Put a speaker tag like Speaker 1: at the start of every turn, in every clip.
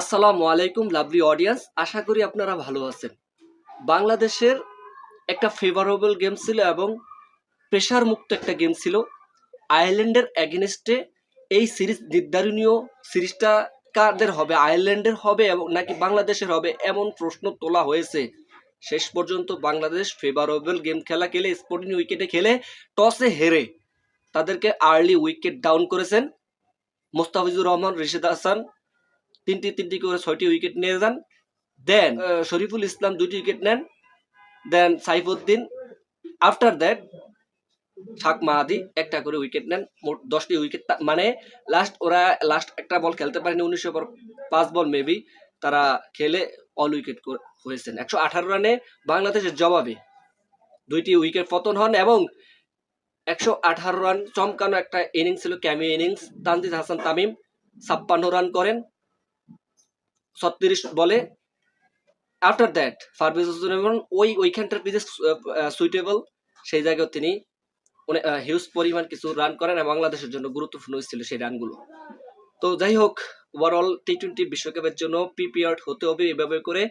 Speaker 1: আসসালামু আলাইকুম lovely audience আশা করি আপনারা ভালো আছেন। বাংলাদেশের একটা ফেভারেবল গেম ছিল এবং প্রেশার মুক্ত একটা গেম ছিল। আয়ারল্যান্ডের অ্যাগেনস্টে এই সিরিজ নির্ধারণীয় সিরিজটা কাদের হবে? আয়ারল্যান্ডের হবে এবং নাকি বাংলাদেশের হবে? এমন প্রশ্ন তোলা হয়েছে। শেষ পর্যন্ত বাংলাদেশ ফেভারেবল গেম খেলা খেলে স্পোর্টিং উইকেটে খেলে টসে হেরে তাদেরকে আর্লি উইকেট ডাউন করেছেন। মোস্তাফিজুর রহমান, রিশিদ হাসান তিনটি তিনটি করে ছয়টি উইকেট নিয়ে যান। দেন শরীফুল ইসলাম দুটি উইকেট নেন। দেন সাইফুদ্দিন। আফটার দ্যাট শাক মাহাদি একটা করে উইকেট নেন। মোট দশটি উইকেট মানে লাস্ট ওরা লাস্ট একটা বল খেলতে পারেনি উনিশশো পর পাঁচ বল মেবি তারা খেলে অল উইকেট হয়েছেন। একশো আঠারো রানে বাংলাদেশের জবাবে দুইটি উইকেট পতন হন এবং একশো আঠারো রান চমকানো একটা ইনিংস ছিল ক্যামি ইনিংস তানজিদ হাসান তামিম ছাপ্পান্ন রান করেন। ছত্রিশ বলে। আফটার দ্যাট ফারবিজ হোসেন ওই ওইখানটার পিছে সুইটেবল সেই জায়গায় তিনি হিউজ পরিমাণ কিছু রান করেন এবং বাংলাদেশের জন্য গুরুত্বপূর্ণ ছিল সেই রানগুলো তো যাই হোক ওভারঅল টি টোয়েন্টি বিশ্বকাপের জন্য প্রিপেয়ার্ড হতে হবে এভাবে করে।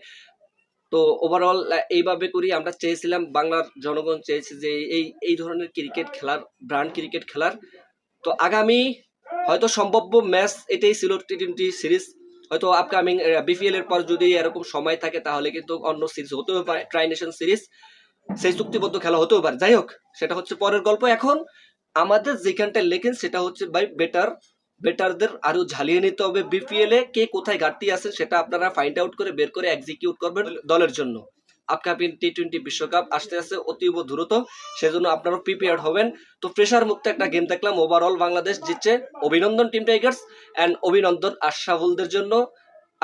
Speaker 1: তো ওভারঅল এইভাবে করি আমরা চেয়েছিলাম বাংলার জনগণ চেয়েছে যে এই এই ধরনের ক্রিকেট খেলার ব্রান্ড ক্রিকেট খেলার। তো আগামী হয়তো সম্ভাব্য ম্যাচ এটাই ছিল টি টোয়েন্টি সিরিজ হয়তো আপকামিং বিপিএল এর পর যদি এরকম সময় থাকে, তাহলে কিন্তু অন্য সিরিজ হতেও পারে ট্রাই নেশন সিরিজ সেই চুক্তিবদ্ধ খেলা হতেও পারে। যাই হোক, সেটা হচ্ছে পরের গল্প। এখন আমাদের যেখানটা লেখেন, সেটা হচ্ছে ভাই বেটার বেটারদের আরও ঝালিয়ে নিতে হবে বিপিএল এ। কে কোথায় ঘাটতি আছে, সেটা আপনারা ফাইন্ড আউট করে, বের করে এক্সিকিউট করবেন দলের জন্য। আপকামিং টি টোয়েন্টি বিশ্বকাপ আসতে আসতে অতীব দ্রুত সেজন্য আপনারা প্রিপেয়ার্ড হবেন। তো প্রেশার মুক্ত একটা গেম দেখলাম। ওভারঅল বাংলাদেশ জিতছে অভিনন্দন টিম টাইগার্স অ্যান্ড অভিনন্দন আশরাফুলদের জন্য।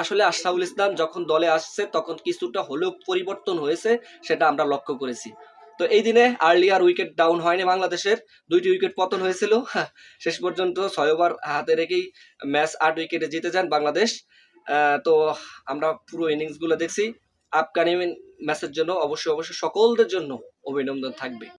Speaker 1: আসলে আশরাফুল ইসলাম যখন দলে আসছে তখন কিছুটা হলেও পরিবর্তন হয়েছে সেটা আমরা লক্ষ্য করেছি। তো এই দিনে আর্লি আর উইকেট ডাউন হয়নি বাংলাদেশের। দুইটি উইকেট পতন হয়েছিল। হ্যাঁ, শেষ পর্যন্ত ছয় ওভার হাতে রেখেই ম্যাচ আট উইকেটে জিতে যান বাংলাদেশ। তো আমরা পুরো ইনিংসগুলো দেখছি। আপকামিং ম্যাচের জন্য অবশ্যই অবশ্যই সকলদের জন্য অভিনন্দন থাকবে।